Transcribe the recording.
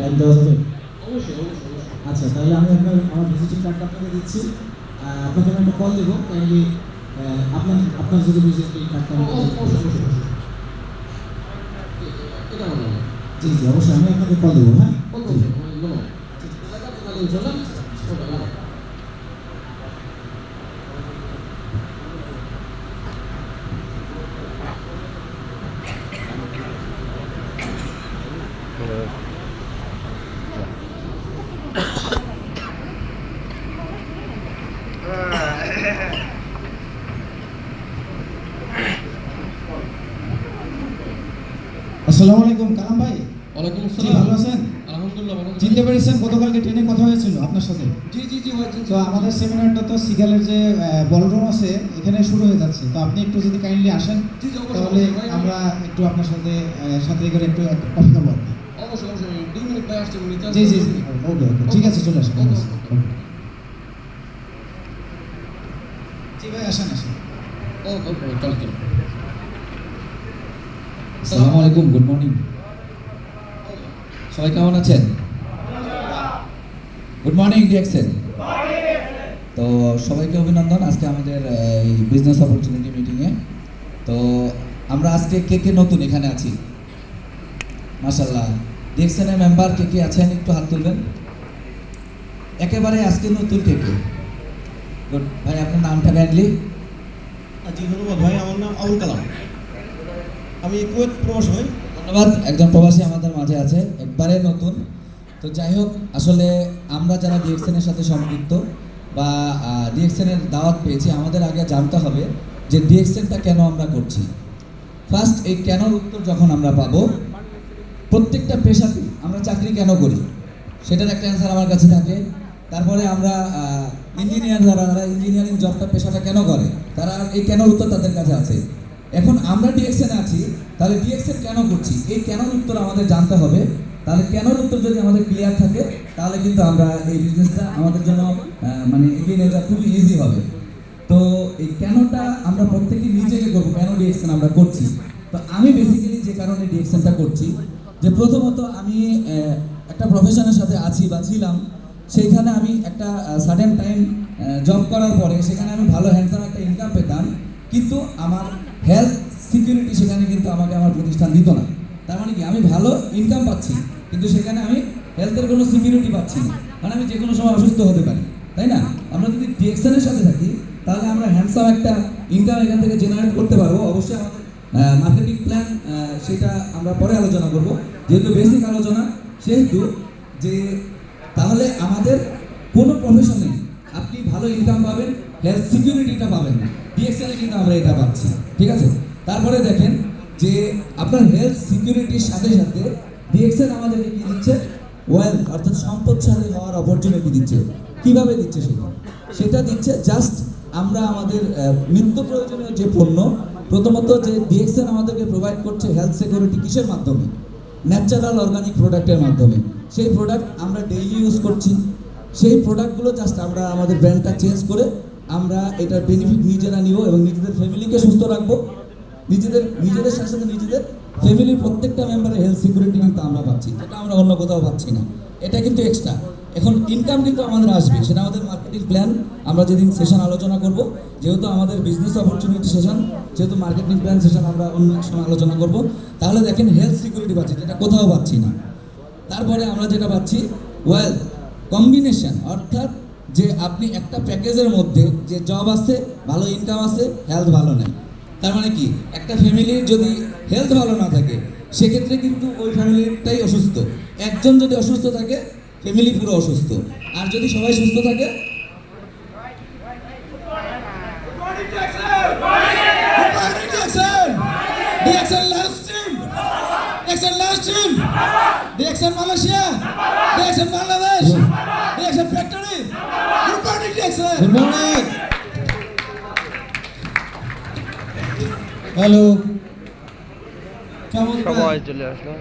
Time দেওয়া যাবে আচ্ছা তাহলে আমি আপনার আমার ভিজিটিং কার্ডটা আপনাকে দিচ্ছি। আপনাকে আমি একটা কল দেবো। কাইন্ডলি আপনার আপনার যদি ভিজিটিং কার্ডটা জি জি অবশ্যই আমি আপনাকে কল দেবো হ্যাঁ? ওকে ওকে নো এলাকা চলে ওটা লাগা আসসালামু আলাইকুম কালাম ভাই। ওয়ালাইকুম জি ভালো আছেন? আলহামদুলিল্লাহ ভালো চিনতে পেরেছেন গতকালকে ট্রেনে কথা হয়েছিল আপনার সাথে? জি জি জি জি। তো আমাদের সেমিনারটা তো সিগালের যে বলরুম আছে এখানে শুরু হয়ে যাচ্ছে। তো আপনি একটু যদি কাইন্ডলি আসেন তাহলে আমরা একটু আপনার সাথে সাথে করে একটু কথা বলব। অবশ্যই অবশ্যই দুই মিনিট ভাই আসছে জি জি জি ওকে ওকে ঠিক আছে চলে আসেন ওকে, ওকে, ওকে। ওকে। জি ভাই আসেন আসেন। আসসালামু আলাইকুম গুড মর্নিং সবাই কেমন আছেন? গুড মর্নিং ডিএক্সেল তো সবাইকে অভিনন্দন আজকে আমাদের এই বিজনেস অপরচুনিটি মিটিংয়ে তো আমরা আজকে কে কে নতুন এখানে আছি? মাশাল্লাহ ডিএক্সেলের মেম্বার কে কে আছেন একটু হাত তুলবেন? একেবারে আজকে নতুন কে কে? গুড। ভাই আপনার নামটা কাইন্ডলি জি ধন্যবাদ ভাই আমার নাম আবুল কালাম। আমি কুয়েত প্রবাস হই ধন্যবাদ একজন প্রবাসী আমাদের মাঝে আছে একবারে নতুন। তো যাই হোক আসলে আমরা যারা ডিএক্সএনের সাথে সম্পৃক্ত বা ডিএক্সএনের দাওয়াত পেয়েছি আমাদের আগে জানতে হবে যে ডিএক্সএনটা কেন আমরা করছি। ফার্স্ট এই কেনর উত্তর যখন আমরা পাবো প্রত্যেকটা পেশাতে আমরা চাকরি কেন করি? সেটার একটা অ্যান্সার আমার কাছে থাকে। তারপরে আমরা ইঞ্জিনিয়ার যারা, তারা ইঞ্জিনিয়ারিং জবটা পেশাটা কেন করে? তারা এই কেন উত্তর তাদের কাছে আছে? এখন আমরা ডিএক্সএন আছি, তাহলে ডিএক্সএন কেন করছি? এই কেন উত্তর আমাদের জানতে হবে। তাহলে কেনর উত্তর যদি আমাদের ক্লিয়ার থাকে, তাহলে কিন্তু আমরা এই বিজনেসটা আমাদের জন্য মানে এগিয়ে নিয়ে যাওয়া খুবই ইজি হবে। তো এই কেনটা আমরা প্রত্যেকে নিজেকে করব, কেন ডিএক্সএন আমরা করছি? তো আমি বেসিক্যালি যে কারণে ডিএক্সএনটা করছি, যে প্রথমত আমি একটা প্রফেশনের সাথে আছি বা ছিলাম, সেইখানে আমি একটা সাডেন টাইম জব করার পরে সেখানে আমি ভালো হ্যান্ডসাম একটা ইনকাম পেতাম, কিন্তু আমার হেলথ সিকিউরিটি সেখানে কিন্তু আমাকে আমার প্রতিষ্ঠান দিত না। তার মানে কি? আমি ভালো ইনকাম পাচ্ছি, কিন্তু সেখানে আমি হেলথের কোনো সিকিউরিটি পাচ্ছি না। মানে আমি যে কোনো সময় অসুস্থ হতে পারি, তাই না? আমরা যদি ডিএক্সএনের সাথে থাকি, তাহলে আমরা হ্যান্ডসাম একটা ইনকাম এখান থেকে জেনারেট করতে পারব। অবশ্যই আমাদের মার্কেটিং প্ল্যান সেটা আমরা পরে আলোচনা করব। যেহেতু বেসিক আলোচনা, সেহেতু যে তাহলে আমাদের কোনো প্রফেশনে ভালো ইনকাম পাবেন হেলথ সিকিউরিটিটা পাবেন না। কিন্তু আমরা এটা পাচ্ছি। ঠিক আছে? তারপরে দেখেন যে আপনার হেলথ সিকিউরিটির সাথে সাথে ডিএক্সএল আমাদেরকে কি দিচ্ছে? ওয়েলথ অর্থাৎ সম্পদশালী হওয়ার অপরচুনিটি দিচ্ছে। কীভাবে দিচ্ছে সেটা? সেটা দিচ্ছে জাস্ট আমরা আমাদের নিত্য প্রয়োজনীয় যে পণ্য, প্রথমত যে ডিএক্সএল আমাদেরকে প্রোভাইড করছে হেলথ সিকিউরিটি কিসের মাধ্যমে? ন্যাচারাল অর্গানিক প্রোডাক্টের মাধ্যমে। সেই প্রোডাক্ট আমরা ডেইলি ইউজ করছি। সেই প্রোডাক্টগুলো জাস্ট আমরা আমাদের ব্র্যান্ডটা চেঞ্জ করে আমরা এটার বেনিফিট নিজেরা নিব এবং নিজেদের ফ্যামিলিকে সুস্থ রাখব। নিজেদের নিজেদের সাথে সাথে নিজেদের ফ্যামিলির প্রত্যেকটা মেম্বারের হেলথ সিকিউরিটি কিন্তু আমরা পাচ্ছি, যেটা আমরা অন্য কোথাও পাচ্ছি না। এটা কিন্তু এক্সট্রা এখন ইনকাম কিন্তু আমাদের আসবে, সেটা আমাদের মার্কেটিং প্ল্যান আমরা যেদিন সেশন আলোচনা করব, যেহেতু আমাদের বিজনেস অপরচুনিটি সেশন যেহেতু মার্কেটিং প্ল্যান সেশন আমরা অন্য সময় আলোচনা করব, তাহলে দেখেন হেলথ সিকিউরিটি পাচ্ছি, যেটা কোথাও পাচ্ছি না। তারপরে আমরা যেটা পাচ্ছি ওয়েলথ কম্বিনেশন অর্থাৎ যে আপনি একটা প্যাকেজের মধ্যে যে জব আছে, ভালো ইনকাম আছে হেলথ ভালো নেই। তার মানে কি? একটা ফ্যামিলির যদি হেলথ ভালো না থাকে, সেক্ষেত্রে কিন্তু ওই ফ্যামিলিটাই অসুস্থ। একজন যদি অসুস্থ থাকে ফ্যামিলি পুরো অসুস্থ। আর যদি সবাই সুস্থ থাকে? Malaysia DXL morning. হ্যালো সবাই চলে আসলো।